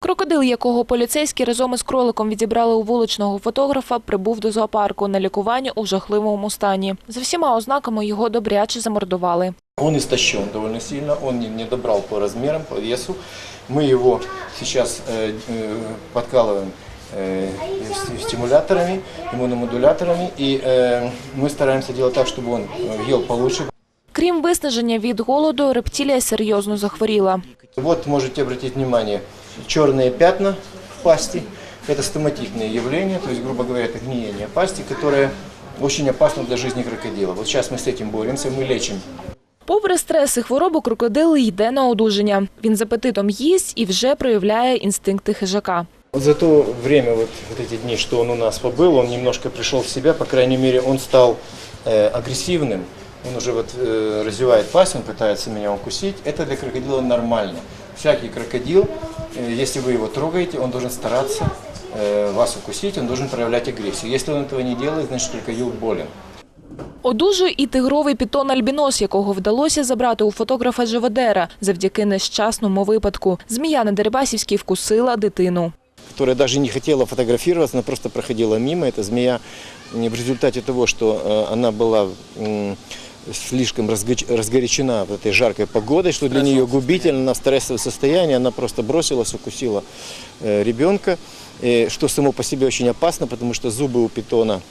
Крокодил, якого поліцейські разом із кроликом відібрали у вуличного фотографа, прибув до зоопарку на лікування у жахливому стані. За всіма ознаками його добряче замордували. Он истощен довольно сильно, он не, не добрал по размерам, по весу. Мы его сейчас э, э, подкалываем э, с- стимуляторами, иммуномодуляторами, и э, мы стараемся делать так, чтобы он э, ел получше. Крім виснаження від голоду, рептилія серйозно захворіла. Вот можете обратить внимание, черные пятна в пасти, это стоматитные явления, то есть, грубо говоря, это гниение пасти, которое очень опасно для жизни крокодила. Вот сейчас мы с этим боремся, мы лечим Попри стрес і хворобу, крокодил йде на одужання. Він з апетитом їсть і вже проявляє інстинкти хижака. Вот За то время, вот, вот эти дни, что он у нас побыл, он немножко пришел в себя, по крайней мере, он стал э, агрессивным, он уже вот э, развивает пасть, он пытается меня укусить. Это для крокодила нормально. Всякий крокодил, э, если вы его трогаете, он должен стараться э, вас укусить, он должен проявлять агрессию. Если он этого не делает, значит крокодил болен. Одужує і тигровий пітон Альбінос, якого вдалося забрати у фотографа Живодера завдяки нещасному випадку. Змія на Дерибасівській вкусила дитину. которая даже не хотела фотографироваться, она просто проходила мимо. Эта змея м, в результате того, что э, она была м, слишком разгорячена в этой жаркой погодой, что для нее губительно, она в стрессовом состоянии, она просто бросилась, укусила э, ребенка, э, что само по себе очень опасно, потому что зубы у питона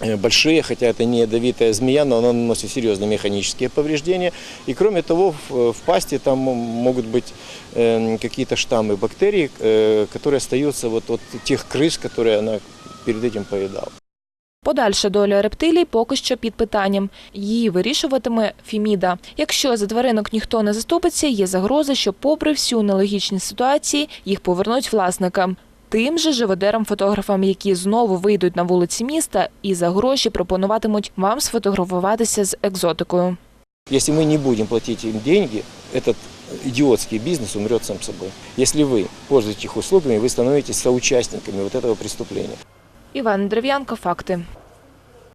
э, большие, хотя это не ядовитая змея, но она наносит серьезные механические повреждения. И кроме того, в, в пасти там могут быть э, какие-то штаммы бактерий, э, которые остаются вот от тех крыс, которые она перед этим поедала. Подальша доля рептилій поки що під питанням. Її вирішуватиме Фіміда. Якщо за тваринок ніхто не заступиться, є загроза, що, попри всю нелогічні ситуації, їх повернуть власникам. Тим же живодерам-фотографам, які знову вийдуть на вулиці міста і за гроші пропонуватимуть вам сфотографуватися з екзотикою. Если мы не будем платить им деньги, этот идиотский бизнес умрет сам собой. Если вы пользуетесь их услугами, вы становитесь соучастниками вот этого преступления. Іван Дерев'янко, факти.